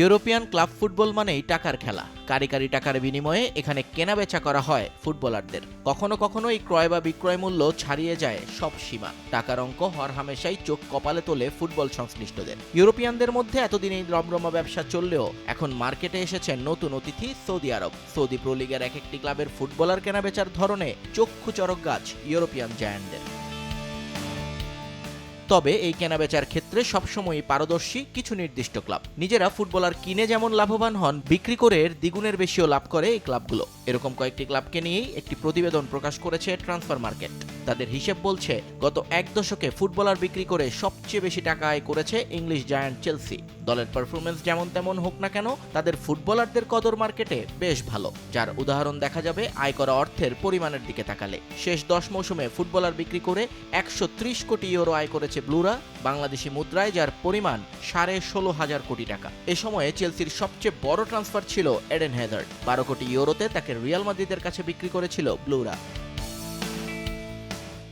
European club football মানেই টাকার খেলা। কারি কারি টাকার বিনিময়ে এখানে কেনাবেচা করা হয় ফুটবলারদের। কখনো কখনো এই ক্রয় বা বিক্রয় মূল্য ছাড়িয়ে যায় সব সীমা। টাকার অঙ্ক হরহামেশাই চোখ কপালে তোলে ফুটবল সংশ্লিষ্টদের। ইউরোপিয়ানদের মধ্যে এতদিন এই রমরমা ব্যবসা চললেও এখন মার্কেটে এসেছে নতুন অতিথি সৌদি আরব। সৌদি প্রো লিগের এক একটি ক্লাবের ফুটবলার কেনাবেচার ধরনে চক্ষু চরক গাছ ইউরোপিয়ান জায়ান্টদের। তবে এই কেনাবেচার ক্ষেত্রে সবসময়ই পারদর্শী কিছু নির্দিষ্ট ক্লাব। নিজেরা ফুটবলার কিনে যেমন লাভবান হন, বিক্রি করে দ্বিগুণের বেশিও লাভ করে এই ক্লাবগুলো। এরকম কয়েকটি ক্লাবকে নিয়েই একটি প্রতিবেদন প্রকাশ করেছে ট্রান্সফার মার্কেট তাদের হিসেব বলছে, গত এক দশকে ফুটবলার বিক্রি করে সবচেয়ে বেশি টাকা আয় করেছে ইংলিশ জায়ান্ট চেলসি। দলের পারফরমেন্স যেমন তেমন হোক না কেন, তাদের ফুটবলারদের কদর মার্কেটে বেশ ভালো, যার উদাহরণ দেখা যাবে আয় করা অর্থের পরিমাণের দিকে তাকালে। শেষ দশ মৌসুমে ফুটবলার বিক্রি করে একশো ত্রিশ কোটি ইউরো আয় করেছে ব্লুরা, বাংলাদেশি মুদ্রায়, যার পরিমাণ সাড়ে ষোলো হাজার কোটি টাকা। এ সময়ে চেলসির সবচেয়ে বড় ট্রান্সফার ছিল এডেন হেদার্ড। বারো কোটি ইউরোতে তাকে রিয়াল মাদ্রিদের কাছে বিক্রি করেছিল ব্লুরা।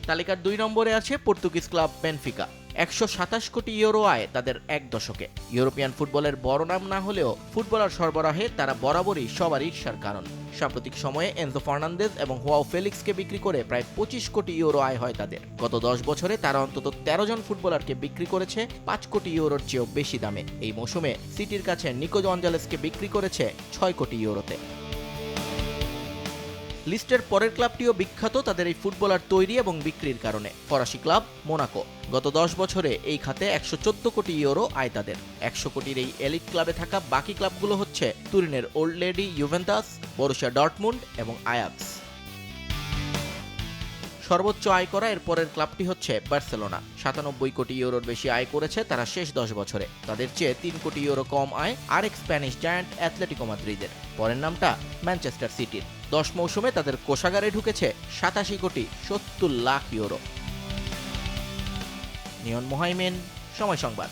তালিকার দুই নম্বরে আছে পর্তুগিজ ক্লাব বেনফিকা। একশো সাতাশ কোটি ইউরো আয় তাদের এক দশকে। ইউরোপিয়ান ফুটবলের বড় নাম না হলেও ফুটবলার সরবরাহে তারা বরাবরই সবার ঈর্ষার কারণ। সাম্প্রতিক সময়ে এনজো ফার্নান্দেজ এবং হোয়াও ফেলিক্সকে বিক্রি করে প্রায় পঁচিশ কোটি ইউরো আয় হয় তাদের। গত দশ বছরে তারা অন্তত তেরো জন ফুটবলারকে বিক্রি করেছে, পাঁচ কোটি ইউরোর চেয়েও বেশি দামে। এই মৌসুমে সিটির কাছে নিকো অঞ্জালেসকে বিক্রি করেছে ছয় কোটি ইউরোতে। লিস্টের পরের ক্লাবটিও বিখ্যাত তাদের এই ফুটবলার তৈরি এবং বিক্রির কারণে। ফরাসি ক্লাব মোনাকো। গত দশ বছরে এই খাতে একশো চোদ্দ কোটি ইউরো আয় তাদের। একশো কোটির এই এলিট ক্লাবে থাকা বাকি ক্লাবগুলো হচ্ছে তুরিনের old lady Juventus, Borussia Dortmund এবং আয়াক্স। সর্বোচ্চ আয় করা এর পরের ক্লাবটি হচ্ছে বার্সেলোনা। সাতানব্বই কোটি ইউরোর বেশি আয় করেছে তারা শেষ দশ বছরে। তাদের চেয়ে তিন কোটি ইউরো কম আয় আরেক স্প্যানিশ জায়ান্ট অ্যাথলেটিকো মাদ্রিদের। পরের নামটা ম্যানচেস্টার সিটির। দশ মৌসুমে তাদের কোষাগারে ঢুকেছে সাতাশি কোটি সত্তর লাখ ইউরো। নিয়ন মোহাইমেন সময় সংবাদ।